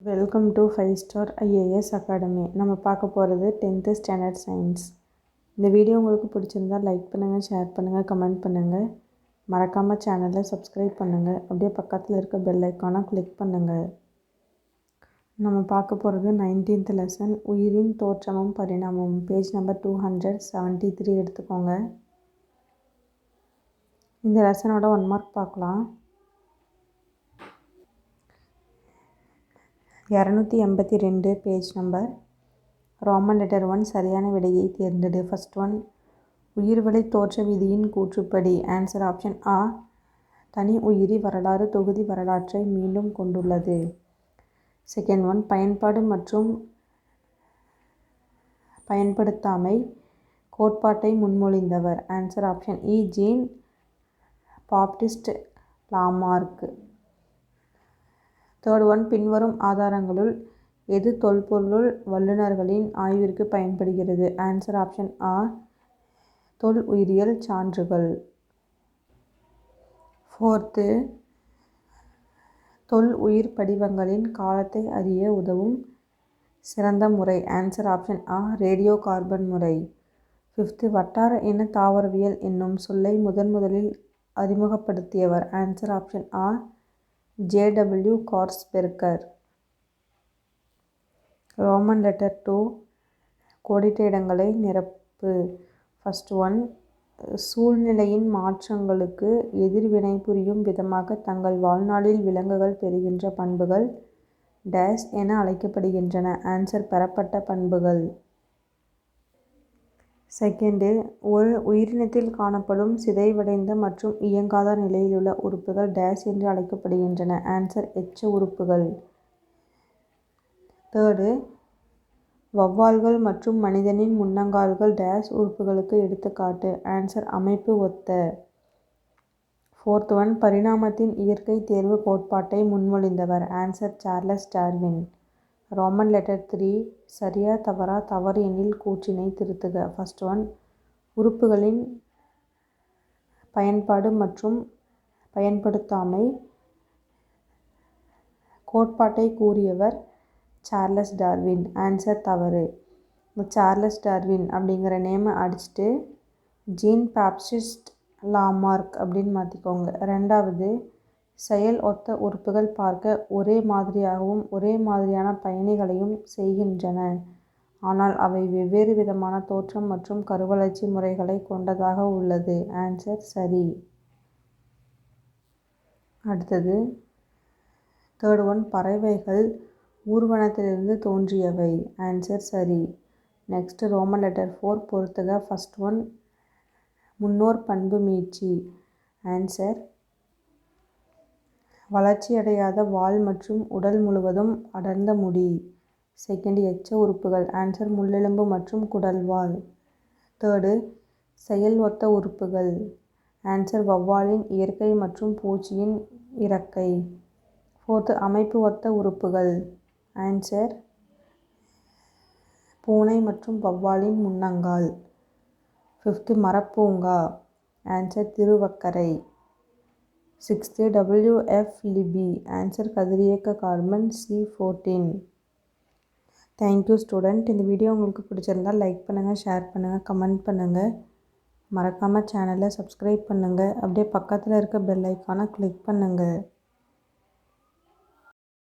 Welcome to five star IAS academy நம்ம பார்க்க போகிறது டென்த்து ஸ்டாண்டர்ட் சயின்ஸ் இந்த வீடியோ உங்களுக்கு பிடிச்சிருந்தா லைக் பண்ணுங்கள் ஷேர் பண்ணுங்கள் கமெண்ட் பண்ணுங்கள் மறக்காமல் சேனலை சப்ஸ்கிரைப் பண்ணுங்கள் அப்படியே பக்கத்தில் இருக்க பெல் ஐக்கானை கிளிக் பண்ணுங்கள் நம்ம பார்க்க போகிறது நைன்டீன்த் லெசன் உயிரின் தோற்றமும் பரிணாமமும். Page number two hundred seventy three எடுத்துக்கோங்க. இந்த லெசனோட ஒன் மார்க் பார்க்கலாம். இரநூத்தி எண்பத்தி ரெண்டு page number Roman letter one சரியான விடையை தேர்ந்தெடு. ஃபஸ்ட் ஒன் உயிர்வலை தோற்ற விதியின் கூற்றுப்படி. ஆன்சர் ஆப்ஷன் ஆ தனி உயிரி வரலாறு தொகுதி வரலாற்றை மீண்டும் கொண்டுள்ளது. செகண்ட் ஒன் பயன்பாடு மற்றும் பயன்படுத்தாமை கோட்பாட்டை முன்மொழிந்தவர். ஆன்சர் ஆப்ஷன் இ Jean Baptiste Lamarck third one பின்வரும் ஆதாரங்களுள் எது தொல்பொருள் வல்லுநர்களின் ஆய்விற்கு பயன்படுகிறது? ஆன்சர் ஆப்ஷன் ஆ தொல் உயிரியல் சான்றுகள். ஃபோர்த்து தொல் உயிர் படிவங்களின் காலத்தை அறிய உதவும் சிறந்த முறை. ஆன்சர் ஆப்ஷன் ஆ ரேடியோ கார்பன் முறை. ஃபிஃப்த்து வட்டார இன தாவரவியல் என்னும் சொல்லை முதன் முதலில் அறிமுகப்படுத்தியவர். ஆன்சர் ஆப்ஷன் ஆ JW Harshberger Roman letter two கோடிட்ட இடங்களை நிரப்பு. ஃபஸ்ட் ஒன் சூழ்நிலையின் மாற்றங்களுக்கு எதிர்வினை புரியும் விதமாக தங்கள் வாழ்நாளில் விலங்குகள் பெறுகின்ற பண்புகள் டேஸ் என அழைக்கப்படுகின்றன. ஆன்சர் பெறப்பட்ட பண்புகள். செகண்டு ஒரு உயிரினத்தில் காணப்படும் சிதைவடைந்த மற்றும் இயங்காத நிலையிலுள்ள உறுப்புகள் டேஸ் என்று அழைக்கப்படுகின்றன. ஆன்சர் எச்ச உறுப்புகள். தேர்டு வௌவால்கள் மற்றும் மனிதனின் முன்னங்கால்கள் டேஸ் உறுப்புகளுக்கு எடுத்துக்காட்டு. ஆன்சர் அமைப்பு ஒத்த. ஃபோர்த் ஒன் பரிணாமத்தின் இயற்கை தேர்வு கோட்பாட்டை முன்மொழிந்தவர். Answer Charles Darwin Roman letter three சரியா தவறா தவறு எனில் கூற்றினை திருத்துக. ஃபஸ்ட் ஒன் உறுப்புகளின் பயன்பாடு மற்றும் பயன்படுத்தாமை. கோட்பாட்டை கூறியவர் சார்லஸ் டார்வின். ஆன்சர் தவறு. சார்லஸ் டார்வின் அப்படிங்கிற நேமை அடிச்சுட்டு ஜீன் பேப்சிஸ்ட் லாமார்க் அப்படின்னு மாற்றிக்கோங்க ரெண்டாவது செயல் ஒத்த உறுப்புகள் பார்க்க ஒரே மாதிரியாகவும் ஒரே மாதிரியான பயணிகளையும் செய்கின்றன. ஆனால் அவை வெவ்வேறு விதமான தோற்றம் மற்றும் கருவளர்ச்சி முறைகளை கொண்டதாக உள்ளது. ஆன்சர் சரி. அடுத்தது தேர்ட் ஒன் பறவைகள் ஊர்வனத்திலிருந்து தோன்றியவை. ஆன்சர் சரி. நெக்ஸ்ட் ரோமன் லெட்டர் ஃபோர் பொறுத்துக. ஃபஸ்ட் ஒன் முன்னோர் பண்பு மீட்சி. ஆன்சர் வளர்ச்சியடையாத வால் மற்றும் உடல் முழுவதும் அடர்ந்த முடி. செகண்ட் எச்ச உறுப்புகள் ஆன்சர் முள்ளெலும்பு மற்றும் குடல்வால் தேர்டு செயல் ஒத்த உறுப்புகள் ஆன்சர் வௌவாலின் இயற்கை மற்றும் பூச்சியின் இறக்கை. ஃபோர்த்து அமைப்பு ஒத்த உறுப்புகள் ஆன்சர் பூனை மற்றும் வௌவாலின் முன்னங்கால். ஃபிஃப்த்து மரப்பூங்கா answer Thiruvakkarai. Sixth WF Libby. Answer கதிரியக்க carbon C fourteen thank you student இந்த வீடியோ உங்களுக்கு பிடிச்சிருந்தால் லைக் பண்ணுங்கள் ஷேர் பண்ணுங்கள் கமெண்ட் பண்ணுங்கள் மறக்காமல் சேனலை சப்ஸ்கிரைப் பண்ணுங்கள் அப்படியே பக்கத்தில் இருக்க பெல் ஐக்கானை கிளிக் பண்ணுங்கள்